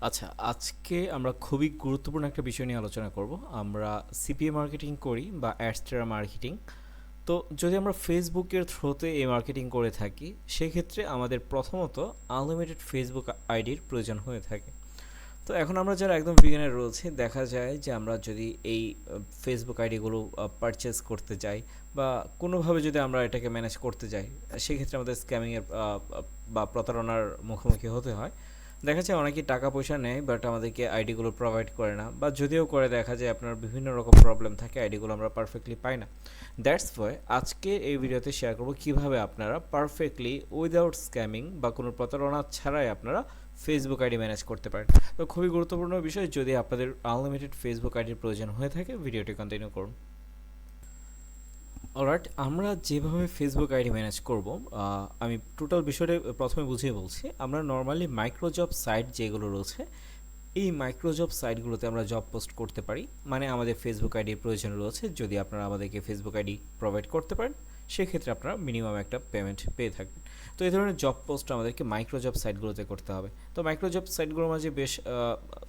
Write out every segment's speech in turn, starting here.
আচ্ছা আজকে আমরা খুবই গুরুত্বপূর্ণ একটা বিষয় নিয়ে আলোচনা করব। আমরা সিপিএ মার্কেটিং করি বা অ্যাডস্টেরা মার্কেটিং। তো যদি আমরা ফেসবুকের থ্রুতে এই মার্কেটিং করে থাকি, সেক্ষেত্রে আমাদের প্রথমত আনলিমিটেড ফেসবুক আইডির প্রয়োজন হয়ে থাকে। তো এখন আমরা যারা একদম বিগিনার রয়েছে, দেখা যায় যে আমরা যদি এই ফেসবুক আইডিগুলো পারচেস করতে যাই বা কোনোভাবে যদি আমরা এটাকে ম্যানেজ করতে যাই, সেক্ষেত্রে আমাদের স্ক্যামিংয়ের বা প্রতারণার মুখোমুখি হতে হয়। দেখা যায় অনেকেই টাকা পয়সা নেয় বাট আমাদেরকে আইডিগুলো প্রোভাইড করে না, বা যদিও করে দেখা যায় আপনার বিভিন্ন রকম প্রবলেম থাকে আইডিগুলো আমরা পারফেক্টলি পাই না। দ্যাটস ওয়াই আজকে এই ভিডিওতে শেয়ার করব কীভাবে আপনারা পারফেক্টলি উইদাউট স্ক্যামিং বা কোনো প্রতারণা ছাড়াই আপনারা ফেসবুক আইডি ম্যানেজ করতে পারেন। তো খুবই গুরুত্বপূর্ণ বিষয়, যদি আপনাদের আনলিমিটেড ফেসবুক আইডির প্রয়োজন হয়ে থাকে, ভিডিওটি কন্টিনিউ করুন। অলরাইট আমরা যেভাবে ফেসবুক আইডি ম্যানেজ করব আমি টোটাল বিষয়টা প্রথমে বুঝিয়ে বলছি। আমরা নর্মালি মাইক্রোজব সাইট যেগুলো রয়েছে, এই মাইক্রোজব সাইটগুলোতে আমরা জব পোস্ট করতে পারি। মানে আমাদের ফেসবুক আইডির প্রয়োজন রয়েছে, যদি আপনারা আমাদেরকে ফেসবুক আইডি প্রোভাইড করতে পারেন, সেক্ষেত্রে আপনারা মিনিমাম একটা পেমেন্ট পেয়ে থাকবেন। তো এই ধরনের জব পোস্ট আমাদেরকে মাইক্রোজব সাইটগুলোতে করতে হবে। তো মাইক্রোজব সাইটগুলোর মাঝে বেশ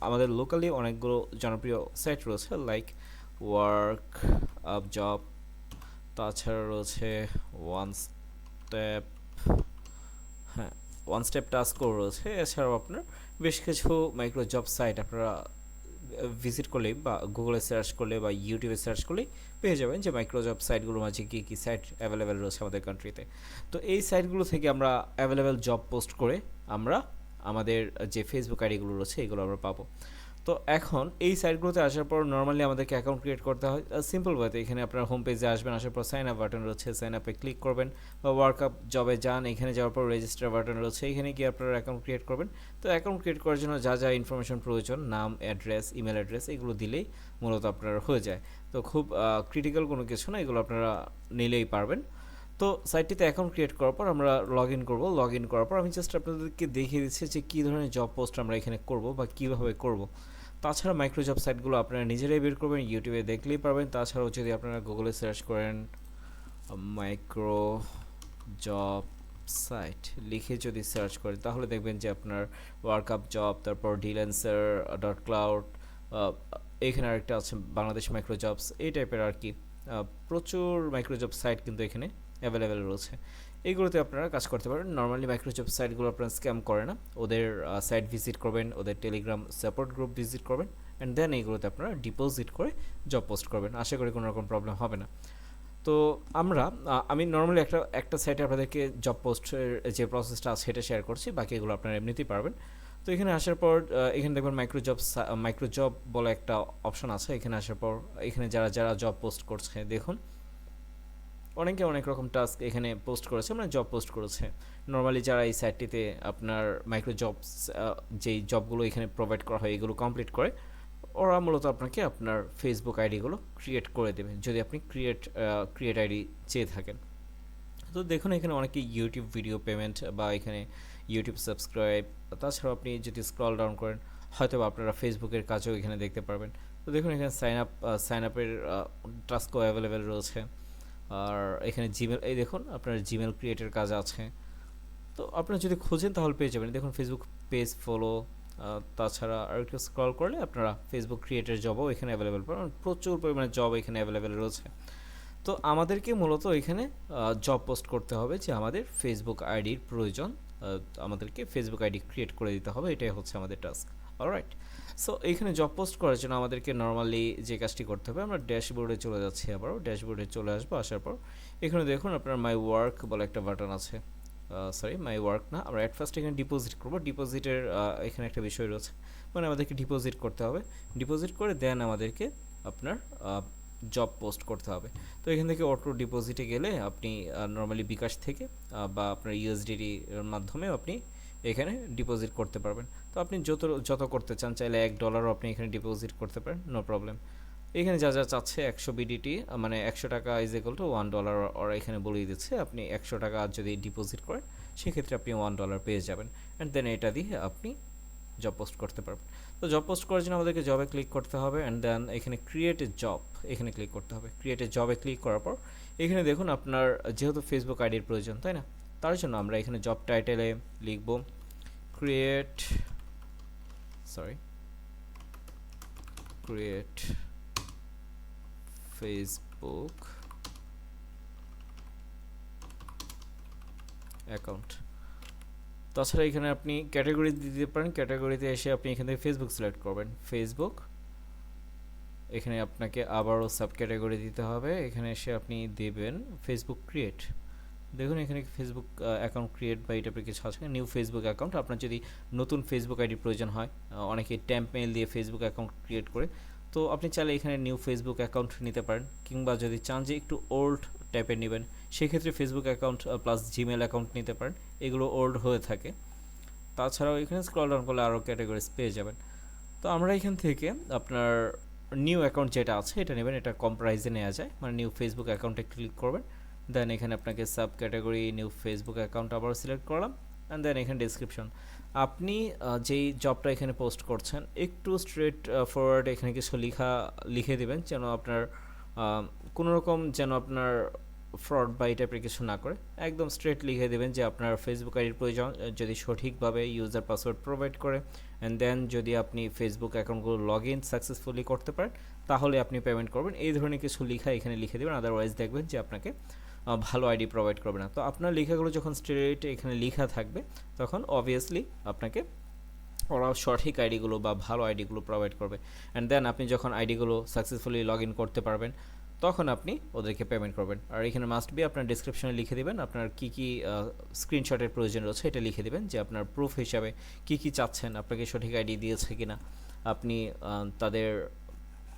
আমাদের লোকালি অনেকগুলো জনপ্রিয় সাইট রয়েছে লাইক ওয়ার্ক আপ জব তাছাড়া রয়েছে ওয়ান স্টেপ হ্যাঁ ওয়ান স্টেপ টাস্কও রয়েছে। এছাড়াও আপনার বেশ কিছু মাইক্রো জব সাইট আপনারা ভিজিট করলেই বা গুগলে সার্চ করলে বা ইউটিউবে সার্চ করলেই পেয়ে যাবেন যে মাইক্রো জব সাইটগুলোর মাঝে কী কী সাইট অ্যাভেলেবেল রয়েছে আমাদের কান্ট্রিতে তো। এই সাইটগুলো থেকে আমরা অ্যাভেলেবেল জব পোস্ট করে আমরা আমাদের যে ফেসবুক আইডিগুলো রয়েছে, এগুলো আমরা পাবো। তো এখন এই সাইটগুলোতে আসার পর নর্মালি আমাদেরকে অ্যাকাউন্ট ক্রিয়েট করতে হয়। সিম্পল ওয়েতে এখানে আপনার হোম পেজে আসবেন, আসার পর সাইন আপ বাটন রয়েছে সাইন আপে ক্লিক করবেন বা ওয়ার্ক আপ জবে যান, এখানে যাওয়ার পর রেজিস্টার বাটন রয়েছে, এখানে গিয়ে আপনারা অ্যাকাউন্ট ক্রিয়েট করবেন। তো অ্যাকাউন্ট ক্রিয়েট করার জন্য যা যা ইনফরমেশন প্রয়োজন, নাম অ্যাড্রেস ইমেল অ্যাড্রেস এগুলো দিলেই মূলত আপনার হয়ে যায়। তো খুব ক্রিটিক্যাল কোনো কিছু না, এগুলো আপনারা নিলেই পারবেন। তো সাইটটিতে অ্যাকাউন্ট ক্রিয়েট করার পর আমরা লগ ইন করব। লগ ইন করার পর আমি জাস্ট আপনাদেরকে দেখিয়ে দিচ্ছি যে কী ধরনের জব পোস্ট আমরা এখানে করব বা কীভাবে করব। তাছাড়া মাইক্রোজব সাইটগুলো আপনারা নিজেরাই বের করবেন ইউটিউবে দেখলেই পারবেন। তাছাড়াও যদি আপনারা গুগলে সার্চ করেন মাইক্রো জব সাইট লিখে যদি সার্চ করেন, তাহলে দেখবেন যে আপনার ওয়ার্ক আপ জব তারপর ডিলেন্সার ডট ক্লাউড এখানে আরেকটা আছে, বাংলাদেশ মাইক্রো জবস এই টাইপের আর কি। প্রচুর মাইক্রোজব সাইট কিন্তু এখানে অ্যাভেলেবেল রয়েছে। এইগুলোতে আপনারা কাজ করতে পারেন। নর্মালি মাইক্রোজব সাইটগুলো আপনারা স্ক্যাম করে না। ওদের সাইট ভিজিট করবেন, ওদের টেলিগ্রাম সাপোর্ট গ্রুপ ভিজিট করবেন অ্যান্ড দেন এইগুলোতে আপনারা ডিপোজিট করে জব পোস্ট করবেন। আশা করি কোনো রকম প্রবলেম হবে না। তো আমরা আমি নর্মালি একটা একটা সাইটে আপনাদেরকে জব পোস্টের যে প্রসেসটা আছে, সেটা শেয়ার করছি। বাকি এগুলো আপনারা এমনিতেই পারবেন। তো এখানে আসার পর এখানে দেখবেন মাইক্রো জব মাইক্রো জব বলে একটা অপশন আছে। এখানে আসার পর, এখানে যারা যারা জব পোস্ট করছে, দেখুন। অনেকে অনেক রকম টাস্ক এখানে পোস্ট করেছে মানে জব পোস্ট করেছে। নর্মালি যারা এই সাইটটিতে আপনার মাইক্রো জবস যেই জবগুলো এখানে প্রোভাইড করা হয়, এগুলো কমপ্লিট করে, ওরা মূলত আপনাকে আপনার ফেসবুক আইডিগুলো ক্রিয়েট করে দেবে, যদি আপনি ক্রিয়েট ক্রিয়েট আইডি চেয়ে থাকেন। তো দেখুন, এখানে অনেকে ইউটিউব ভিডিও পেমেন্ট বা এখানে ইউটিউব সাবস্ক্রাইব তাছাড়াও আপনি যদি স্ক্রল ডাউন করেন হয়তো আপনারা ফেসবুকের কাজও এখানে দেখতে পারবেন। তো দেখুন, এখানে সাইন আপ সাইন আপের টাস্কও অ্যাভেলেবেল রয়েছে। আর এখানে জিমেল এই দেখুন, আপনার জিমেল ক্রিয়েটের কাজ আছে। তো আপনারা যদি খোঁজেন, তাহলে পেয়ে যাবেন। দেখুন ফেসবুক পেজ ফলো তাছাড়া আর একটু স্ক্রল করলে আপনারা ফেসবুক ক্রিয়েটের জবও এখানে অ্যাভেলেবেল পাবেন। প্রচুর পরিমাণে জব এখানে অ্যাভেলেবেল রয়েছে। তো আমাদেরকে মূলত এখানে জব পোস্ট করতে হবে যে আমাদের ফেসবুক আইডির প্রয়োজন। আমাদেরকে ফেসবুক আইডি ক্রিয়েট করে দিতে হবে। এটাই হচ্ছে আমাদের টাস্ক অলরাইট সো এখানে জব পোস্ট করার জন্য আমাদেরকে নর্মালি যে কাজটি করতে হবে, আমরা ড্যাশবোর্ডে চলে যাচ্ছি আবারও। ড্যাশবোর্ডে চলে আসব, আসার পর এখানে দেখুন আপনার মাই ওয়ার্ক বলে একটা বাটন আছে। সরি মাই ওয়ার্ক না, আমরা অ্যাট ফার্স্ট এখানে ডিপোজিট করব। ডিপোজিটের এখানে একটা বিষয় রয়েছে। মানে আমাদেরকে ডিপোজিট করতে হবে। ডিপোজিট করে দেন আমাদেরকে আপনার জব পোস্ট করতে হবে। তো এখান থেকে অটো ডিপোজিটে গেলে আপনি নর্মালি বিকাশ থেকে বা আপনার ইউএসডিটির মাধ্যমে আপনি এখানে ডিপোজিট করতে পারবেন। তো আপনি যত যত করতে চান, চাইলে এক ডলারও আপনি এখানে ডিপোজিট করতে পারেন নো প্রবলেম এখানে যা যা চাচ্ছে, একশো বিডিটি মানে একশো টাকা is equal to one dollar ওরা এখানে বলেই দিচ্ছে, আপনি একশো টাকা যদি ডিপোজিট করেন, সেক্ষেত্রে আপনি ওয়ান ডলার পেয়ে যাবেন অ্যান্ড দেন এটা দিয়ে আপনি জব পোস্ট করতে পারবেন। তো জব পোস্ট করার জন্য আমাদেরকে জবে ক্লিক করতে হবে অ্যান্ড দেন এখানে ক্রিয়েট এ জব এখানে ক্লিক করতে হবে। ক্রিয়েট এ জবে ক্লিক করার পর, এখানে দেখুন আপনার যেহেতু ফেসবুক আইডির প্রয়োজন, তাই না? তার জন্য আমরা এখানে জব টাইটেলে লিখব create sorry create Facebook account তাছাড়া এখানে আপনি ক্যাটাগরি দিতে পারেন। ক্যাটাগরিতে এসে আপনি এখান থেকে ফেসবুক সিলেক্ট করবেন। ফেসবুক এখানে আপনাকে আবারও সাব ক্যাটাগরি দিতে হবে। এখানে এসে আপনি দেবেন ফেসবুক ক্রিয়েট দেখুন, এখানে ফেসবুক অ্যাকাউন্ট ক্রিয়েট বা এটা কিছু আছে। নিউ ফেসবুক অ্যাকাউন্ট আপনার যদি নতুন ফেসবুক আইডি প্রয়োজন হয় অনেকে ট্যাম্প মেল দিয়ে ফেসবুক অ্যাকাউন্ট ক্রিয়েট করে। তো আপনি চাইলে এখানে নিউ ফেসবুক অ্যাকাউন্ট নিতে পারেন, কিংবা যদি চান যে একটু ওল্ড টাইপের নেবেন, সেক্ষেত্রে Facebook account plus Gmail account নিতে পারেন। এগুলো ওল্ড হয়ে থাকে। তাছাড়াও এখানে স্ক্রল ডাউন করলে আরও ক্যাটাগরিজ পেয়ে যাবেন। তো আমরা এখান থেকে আপনার নিউ অ্যাকাউন্ট যেটা আছে, এটা নেবেন। এটা কম প্রাইসে নেওয়া যায়। মানে নিউ ফেসবুক অ্যাকাউন্টে ক্লিক করবেন। দেন এখানে আপনাকে sub category new Facebook account আবার সিলেক্ট করলাম অ্যান্ড দেন এখানে ডিসক্রিপশন আপনি যেই জবটা এখানে পোস্ট করছেন, একটু স্ট্রেট ফরওয়ার্ড এখানে কিছু লিখা, লিখে দেবেন যেন আপনার কোনো রকম যেন আপনার ফ্রড বা এই টাইপের কিছু না করে। একদম স্ট্রেট লিখে দেবেন যে আপনার ফেসবুক আইডির প্রয়োজন যদি সঠিকভাবে ইউজার পাসওয়ার্ড প্রোভাইড করে অ্যান্ড দেন যদি আপনি ফেসবুক অ্যাকাউন্টগুলো লগ ইন সাকসেসফুলি করতে পারেন, তাহলে আপনি পেমেন্ট করবেন। এই ধরনের কিছু লিখা এখানে লিখে দেবেন আদারওয়াইজ দেখবেন যে আপনাকে ভালো আইডি প্রোভাইড করবে না। তো আপনার লেখাগুলো যখন স্ট্রেট এখানে লেখা থাকবে, তখন অবভিয়াসলি আপনাকে ওরা সঠিক আইডিগুলো বা ভালো আইডিগুলো প্রোভাইড করবে। অ্যান্ড দেন আপনি যখন আইডিগুলো সাকসেসফুলি লগ ইন করতে পারবেন, তখন আপনি ওদেরকে পেমেন্ট করবেন। আর এখানে মাস্ট বি আপনার ডিসক্রিপশনে লিখে দেবেন, আপনার কী কী স্ক্রিনশটের প্রয়োজন রয়েছে এটা লিখে দেবেন যে আপনার প্রুফ হিসাবে কী কী চাচ্ছেন, আপনাকে সঠিক আইডি দিয়েছে কিনা। আপনি তাদের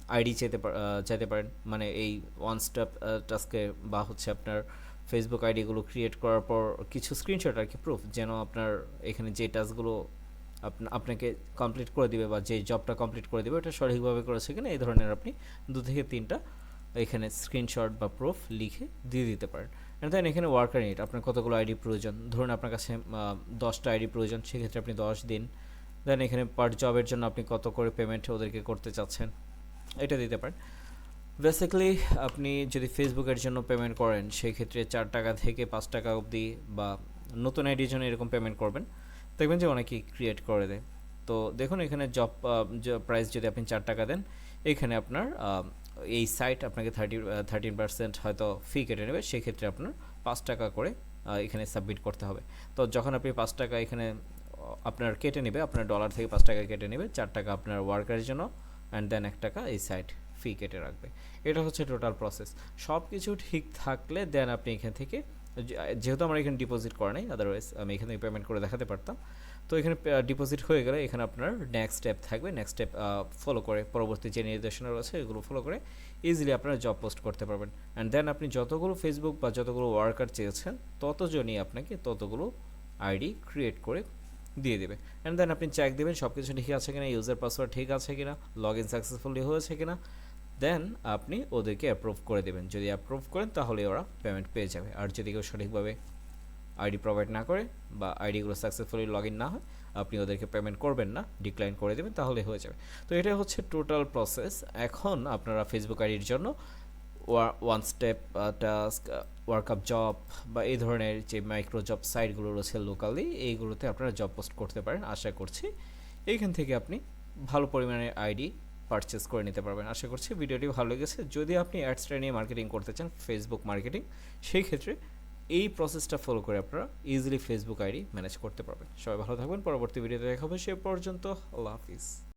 আইডি চাইতে চাইতে পারেন। মানে এই ওয়ান স্টেপ টাস্কে বা হচ্ছে আপনার ফেসবুক আইডিগুলো ক্রিয়েট করার পর কিছু স্ক্রিনশট আর কি প্রুফ যেন আপনার এখানে যে টাস্কগুলো আপনা- আপনাকে কমপ্লিট করে দিবে বা যে জবটা কমপ্লিট করে দিবে, ওটা সঠিকভাবে করেছে কিনা, এই ধরনের আপনি দু থেকে তিনটা এখানে স্ক্রিনশট বা প্রুফ লিখে দিয়ে দিতে পারেন। অ্যান্ড দেন এখানে ওয়ার্কার নিট আপনার কতগুলো আইডি প্রয়োজন? ধরুন আপনার কাছে দশটা আইডি প্রয়োজন, সেক্ষেত্রে আপনি দশ দিন। দেন এখানে পার জবের জন্য আপনি কত করে পেমেন্ট ওদেরকে করতে চাচ্ছেন? এটা দিতে পারেন। বেসিক্যালি আপনি যদি ফেসবুকের জন্য পেমেন্ট করেন, সেই ক্ষেত্রে চার টাকা থেকে পাঁচ টাকা অবধি বা নতুন আইডির জন্য এরকম পেমেন্ট করবেন। দেখবেন যে অনেকেই ক্রিয়েট করে দেয়। তো দেখুন, এখানে জব প্রাইস যদি আপনি চার টাকা দেন, এখানে আপনার এই সাইট আপনাকে থার্টি থার্টিন পার্সেন্ট হয়তো ফি কেটে নেবে। সেক্ষেত্রে আপনার পাঁচ টাকা করে এখানে সাবমিট করতে হবে। তো যখন আপনি পাঁচ টাকা এখানে, আপনার কেটে নেবে, আপনার ডলার থেকে পাঁচ টাকা কেটে নেবে, চার টাকা আপনার ওয়ার্কারের জন্য। অ্যান্ড দেন এক টাকা এই সাইট ফি কেটে রাখবে। এটা হচ্ছে টোটাল প্রসেস সব কিছু ঠিক থাকলে দেন আপনি এখান থেকে, যেহেতু আমরা এখানে ডিপোজিট করা নাই আদারওয়াইজ আমি এখান পেমেন্ট করে দেখাতে পারতাম। তো এখানে ডিপোজিট হয়ে গেলে এখানে আপনার নেক্সট স্টেপ থাকবে। নেক্সট স্টেপ ফলো করে, পরবর্তী যে নির্দেশনা রয়েছে, এগুলো ফলো করে ইজিলি আপনারা জব পোস্ট করতে পারবেন। অ্যান্ড দেন আপনি যতগুলো ফেসবুক বা যতগুলো ওয়ার্কার চেয়েছেন, ততজনই আপনাকে ততগুলো আইডি ক্রিয়েট করে দিয়ে দেবে। অ্যান্ড দেন আপনি চেক দেবেন সব কিছু ঠিক আছে কিনা ইউজার পাসওয়ার্ড ঠিক আছে কিনা লগ ইন সাকসেসফুলি হয়েছে কিনা। দেন আপনি ওদেরকে অ্যাপ্রুভ করে দেবেন। যদি অ্যাপ্রুভ করেন তাহলে ওরা পেমেন্ট পেয়ে যাবে। আর যদি কেউ সঠিকভাবে আইডি প্রোভাইড না করে বা আইডিগুলো সাকসেসফুলি লগ ইন না হয়, আপনি ওদেরকে পেমেন্ট করবেন না ডিক্লাইন করে দেবেন, তাহলে হয়ে যাবে। তো এটা হচ্ছে টোটাল প্রসেস এখন আপনারা ফেসবুক আইডির জন্য one step task work up job বা এই ধরনের যে মাইক্রো জব সাইটগুলো রয়েছে লোকালি এইগুলোতে আপনারা জব পোস্ট করতে পারেন, আশা করছি। এইখান থেকে আপনি ভালো পরিমাণে আইডি পারচেস করে নিতে পারবেন। আশা করছি ভিডিওটি ভালো লেগেছে। যদি আপনি অ্যাডসটা নিয়ে মার্কেটিং করতে চান ফেসবুক মার্কেটিং সেই ক্ষেত্রে এই প্রসেসটা ফলো করে আপনারা ইজিলি ফেসবুক আইডি ম্যানেজ করতে পারবেন। সবাই ভালো থাকবেন। পরবর্তী ভিডিওতে দেখা হবে সে পর্যন্ত। আল্লাহ হাফিজ।